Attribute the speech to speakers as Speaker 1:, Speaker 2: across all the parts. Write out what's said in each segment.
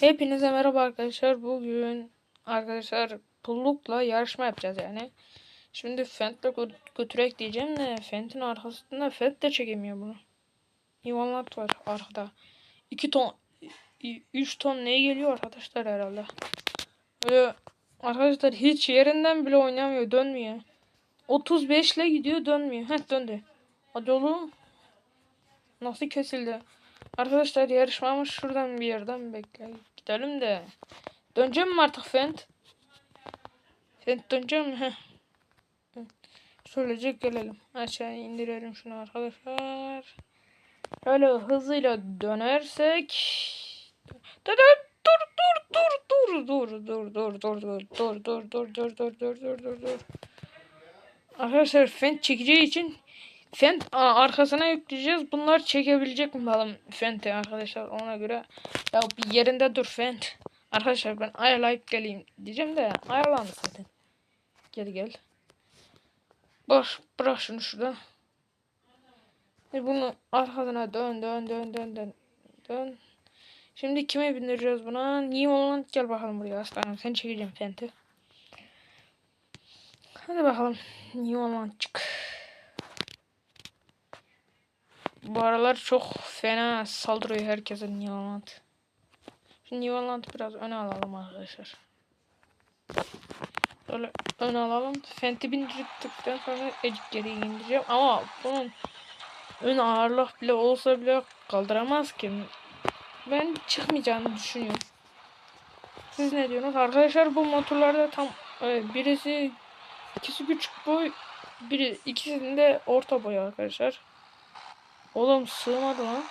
Speaker 1: Hepinize merhaba arkadaşlar. Bugün arkadaşlar pullukla yarışma yapacağız yani. Şimdi Fent'le gö- götürek diyeceğim de Fent'in arkasında Fent de çekemiyor bunu. Ivanlat var arkada. 2 ton 3 ton neye geliyor arkadaşlar herhalde. Öyle arkadaşlar hiç yerinden bile oynamıyor, dönmüyor. 35 ile gidiyor, dönmüyor. Heh döndü. Hadi oğlum. Nasıl kesildi? Arkadaşlar yarışmamız şuradan bir yerden bekle. Gidelim de. Döneceğim mi artık Fent? Fent döneceğim mi? Heh. Şöylece gelelim. Aşağı indirelim şunu arkadaşlar. Şöyle hızıyla dönersek. Dur dur dur dur dur dur dur dur dur dur dur dur dur dur dur dur dur dur dur Arkadaşlar Fent çekeceği için Fent aa, arkasına yükleyeceğiz. Bunlar çekebilecek mi bakalım Fent'i arkadaşlar ona göre. Ya bir yerinde dur Fent. Arkadaşlar ben ayarlayıp geleyim diyeceğim de ayarlandı zaten. Gel gel. Boş bırak şunu şurada. Şimdi bunu arkasına dön dön dön dön dön dön. Şimdi kime bindireceğiz buna? Niye olan gel bakalım buraya aslanım. Sen çekeceğim Fent'i. Hadi bakalım. Niye olan çık. Bu aralar çok fena saldırıyor herkese. Şu New Holland'ı biraz öne alalım arkadaşlar. Böyle öne alalım. Fent'i bindirdikten sonra ecik geri indireceğim. Ama bunun ön ağırlık bile olsa bile kaldıramaz ki. Ben çıkmayacağını düşünüyorum. Siz ne diyorsunuz? Arkadaşlar bu motorlarda tam e, birisi ikisi küçük boy biri ikisinde orta boy arkadaşlar. Oğlum sığmadı lan.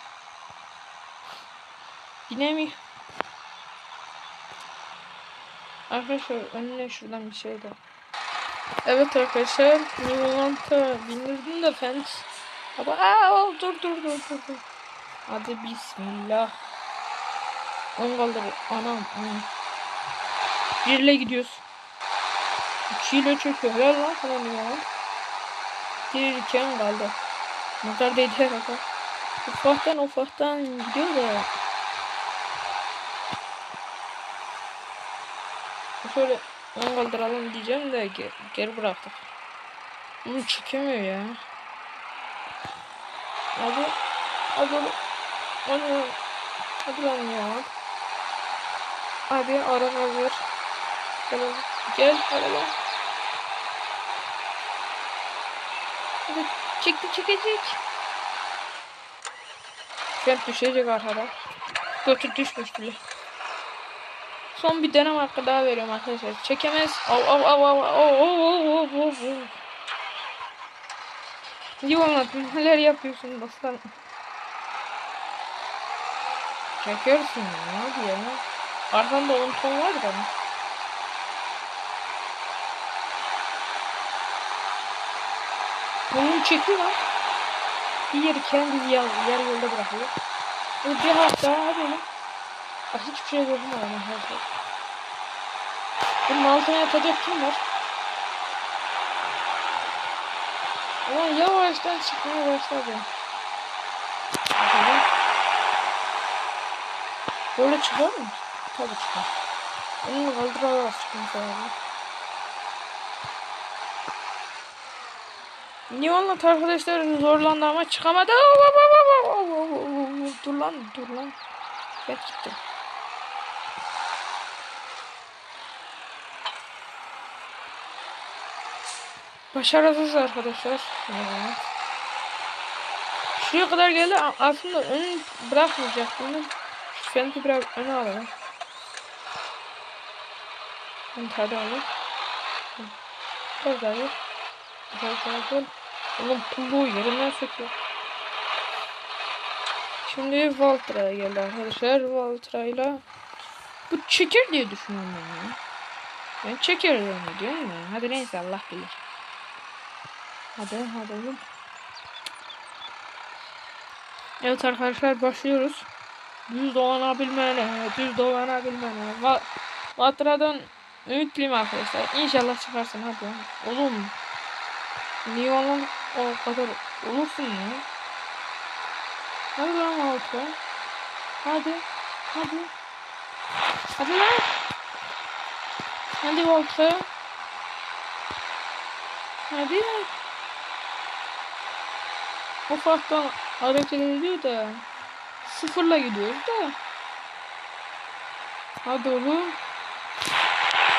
Speaker 1: Yine? Arkadaşlar önüne şuradan bir şey de. Evet arkadaşlar. Newland'a bindirdim de fence. Ama aa, dur dur dur dur dur. Hadi bismillah. On kaldır. Anam anam. Birle gidiyoruz. İkiyle çekiyor. Helal lan sana Newland. Dirirken kaldı. Nazar değdi herhalde. Ufaktan ufaktan gidiyor da. Şöyle ön kaldıralım diyeceğim de ge geri bıraktık. Bunu çekemiyor ya. Hadi. Hadi. Hadi. Hadi lan ya. Hadi ara hazır. Gel. Gel lan. Hadi Çekti çekecek. Sen düşecek arkada. Götü düşmüş bile. Son bir denem hakkı daha veriyorum arkadaşlar. Çekemez. Av av av av av av av av İyi anlatın. Neler yapıyorsun dostlar? Çekiyorsun ya. Ne yapıyor ya? Ardından da 10 ton var da. Bunu çekiyor lan. Diğeri kendi yer, yer yolda bırakıyor. Bu bir hafta hadi lan. Bak hiçbir şey görmüyorum arkadaşlar. Bunun altına yatacak kim var? Ama yavaştan çıkmaya başladı. Böyle çıkar mı? Tabii çıkar. Onu kaldırarak çıkmış herhalde. Niye anlat arkadaşlar zorlandı ama çıkamadı. Dur lan dur lan. Ben gittim. Başarısız arkadaşlar. Evet. Şuraya kadar geldi aslında ön bırakmayacak bunu. Fenki biraz öne alalım. Ben tadı alayım. Tadı alayım. Güzel güzel. Oğlum pulluğu yerinden söküyor. Şimdi Valtra'ya geldi arkadaşlar. Valtra'yla bu çeker diye düşünüyorum ben ya. Ben çeker diyorum ya. Hadi neyse Allah bilir. Hadi hadi oğlum. Evet arkadaşlar başlıyoruz. Düz dolanabilmene, düz dolanabilmene. Va Vatra'dan ümitliyim arkadaşlar. İnşallah çıkarsın hadi. Oğlum. Niye olan o kadar olursun ya? Hadi lan Vatra. Hadi. Hadi. Hadi lan. Hadi Walter. Hadi. Ufaktan hareket ediyor da. Sıfırla gidiyoruz da. Hadi oğlum.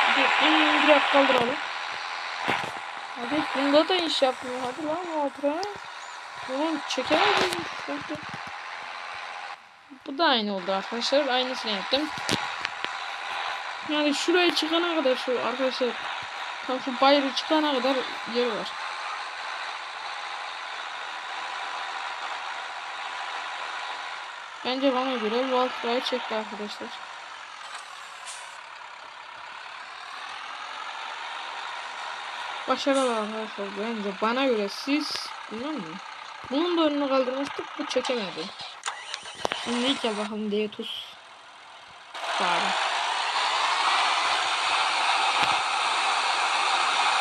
Speaker 1: Hadi en direkt kaldıralım. Hadi bunda da iş yapmıyor. Hadi lan Walter. Oğlum çekemedim. Bu da aynı oldu arkadaşlar. Aynısını yaptım. Yani şuraya çıkana kadar şu arkadaşlar tam şu bayrağı çıkana kadar yeri var. Bence bana göre Walter'ı çekti arkadaşlar. Başarılı arkadaşlar bence bana göre siz bilmem mi? Bunun da önünü kaldırmıştık bu çekemedi. Şimdi ilk ya bakalım diye tuz. Bari.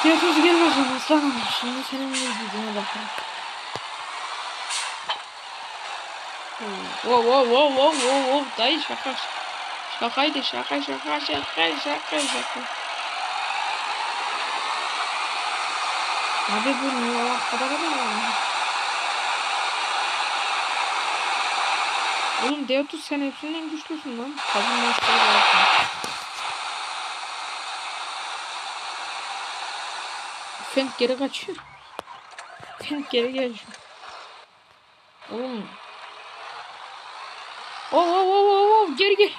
Speaker 1: Diye tuz gel bakalım aslanım. Şimdi senin yüzüne bakalım. Wow wow wow wow wow wow dayı şaka. Şakaydı şaka şaka şaka şaka şaka. Abi bu niye o kadar mı? Oğlum Deotus sen hepsinden güçlüsün lan. Tabii maçları yapma. Fent geri kaçıyor. Fent geri geliyor. Oğlum. Oh oh oh oh oh geri gel.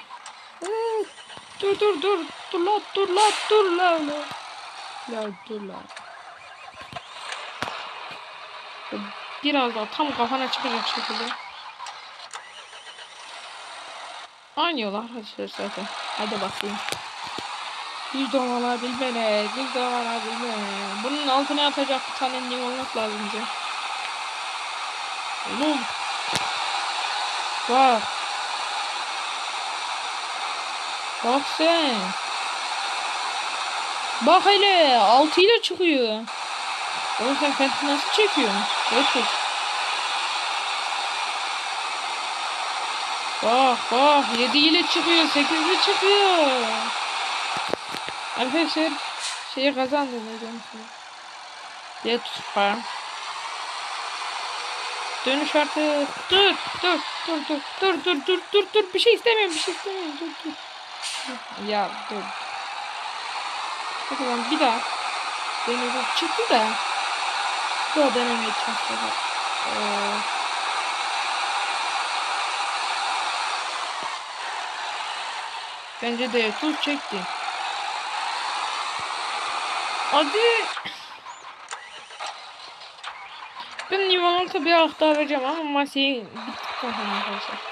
Speaker 1: Dur dur dur. Dur la dur la dur la. La dur la. Biraz daha tam kafana çıkacak şekilde. Aynı yol zaten. Hadi bakayım. Yüz dolar bilmene, yüz dolar bilmene. Bunun altına atacak bir tane nim olmak lazım bize. Oğlum. Bak. Bak sen. Bak hele 6 ile çıkıyor. Oğlum sen nasıl çekiyorsun? Tut. Bak bak 7 ile çıkıyor 8 ile çıkıyor. Arkadaşlar şeyi kazandım hocam. Diye tutma. Dönüş artık. Dur dur dur dur dur dur dur dur dur bir şey istemiyorum bir şey istemiyorum dur dur. Ya dur. O zaman bir daha. Deniyorum çıktı da. Daha denemeye çalışacağım. Ee, Bence de tuz çekti. Hadi. Ben limonata bir aktaracağım ama masayı bittikten sonra arkadaşlar.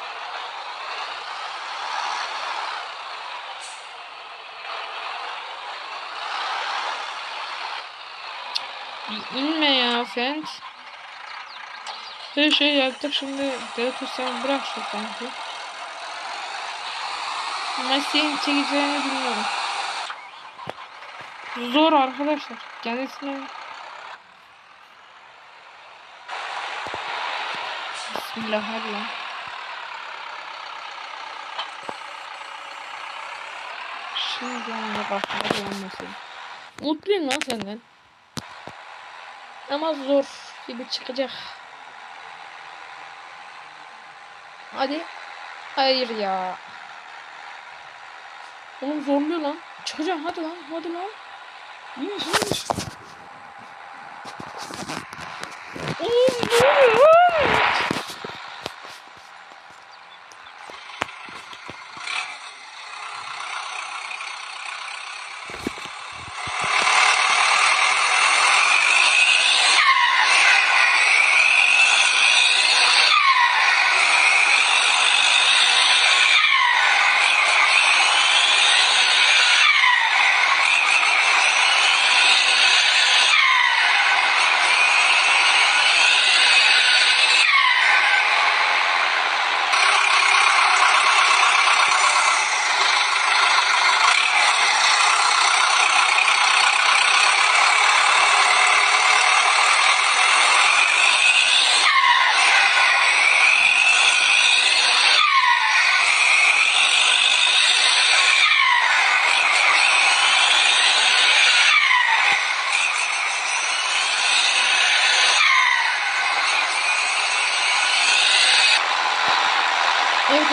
Speaker 1: Ölme ya Fent. Her şeyi yaktık şimdi Deratus'tan bırak şu Fent'i. Messi'nin çekeceğini bilmiyorum. Zor arkadaşlar. Kendisine Bismillah Allah. Şimdi yanına bakmaya gelmesin. Mutluyum lan senden. Ama zor gibi çıkacak. Hadi. Hayır ya. Oğlum zorluyor lan. Çıkacağım hadi lan hadi lan. Oğlum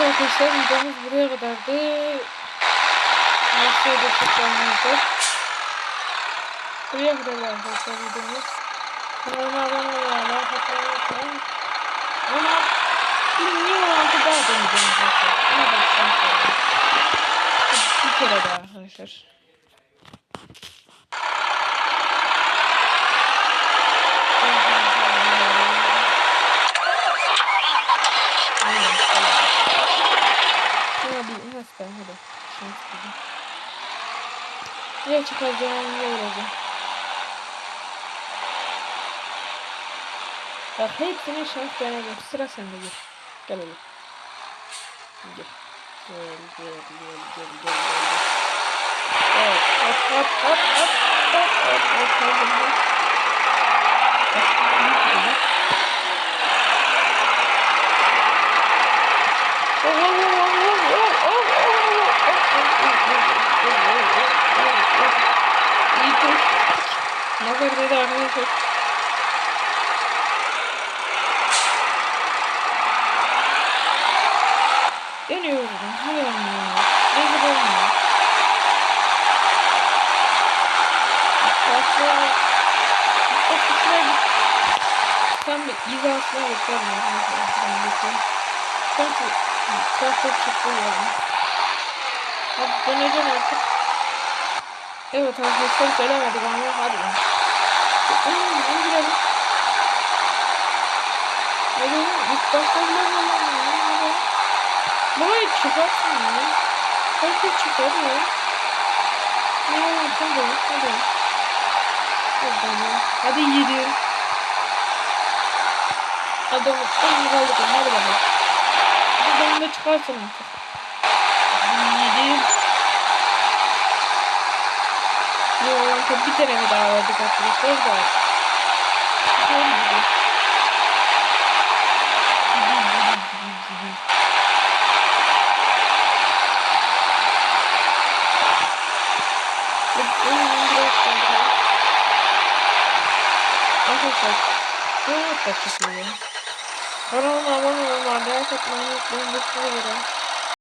Speaker 1: Evet arkadaşlar videomuz buraya kadardı. Nasıl ödesek arkadaşlar. Buraya kadar arkadaşlar videomuz. Kanalıma abone olmayı, like atmayı unutmayın. Ama bir numarantı daha deneyeceğim arkadaşlar. Ama da şans verin. Bir kere daha arkadaşlar. Hadi nasıl ben hadi. Şans gibi. Ya çıkacağım ya olacağım. Bak hepsine şans denedim. Sıra sende gir. Gel oğlum. Gel. Gel gel gel gel gel gel. Evet, hop hop hop hop hop hop hop hop hop hop. Kadar dedi arkadaşlar. Dönüyorum. Hayır olmuyor. Rezil olmuyor. Bak şuraya git. Tam bir izasına bakalım. Sanki çok çıktı yani. Hadi döneceğim artık. Evet arkadaşlar söylemedik ama hadi lan indirelim. Öyle ilk başta indirelim. Burayı çıkarsın ya. Herkes çıkarıyor. Ne hadi hadi. Hadi yürüyün. Adamı en güzel hadi bakalım. Buradan da çıkarsın artık. Yürüyün. Bakın bir deneme daha verdik arkadaşlar da. Arkadaşlar ne yapacak şimdi? Kanalıma abone olmayı, like atmayı unutmayın. Lütfen